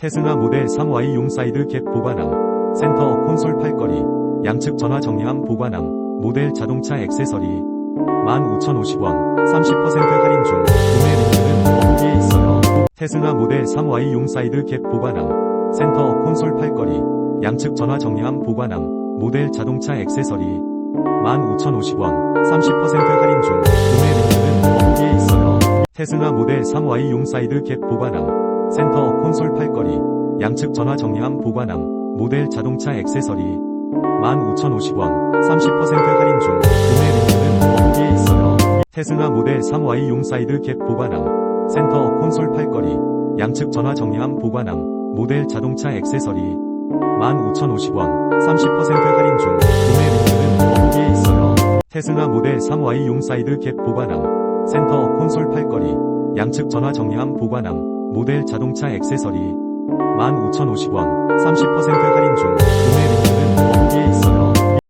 테슬라 모델 3Y 용사이드 캡 보관함, 센터 콘솔 팔걸이, 양측 전화 정리함 보관함, 모델 자동차 액세서리, 15,050원, 30% 할인 중, 구매 링크는 더보기에 있어요. 테슬라 모델 3Y 용사이드 캡 보관함, 센터 콘솔 팔걸이, 양측 전화 정리함 보관함, 모델 자동차 액세서리, 15,050원, 30% 할인 중, 구매 링크는 더보기에 있어요. 테슬라 모델 3Y 용사이드 캡 보관함, 센터 콘솔 팔걸이, 양측 전화 정리함 보관함, 모델 자동차 액세서리, 15,050원, 30% 할인 중, 구매 링크는 더보기에 있어요. 테슬라 모델 3Y 용사이드 캡 보관함, 센터 콘솔 팔걸이, 양측 전화 정리함 보관함, 모델 자동차 액세서리, 15,050원, 30% 할인 중, 구매 링크는 더보기에 있어요. 테슬라 모델 3Y 용사이드 캡 보관함, 센터 콘솔 팔걸이, 양측 전화 정리함 보관함, 모델 자동차 액세서리. 15,050원 30% 할인 중.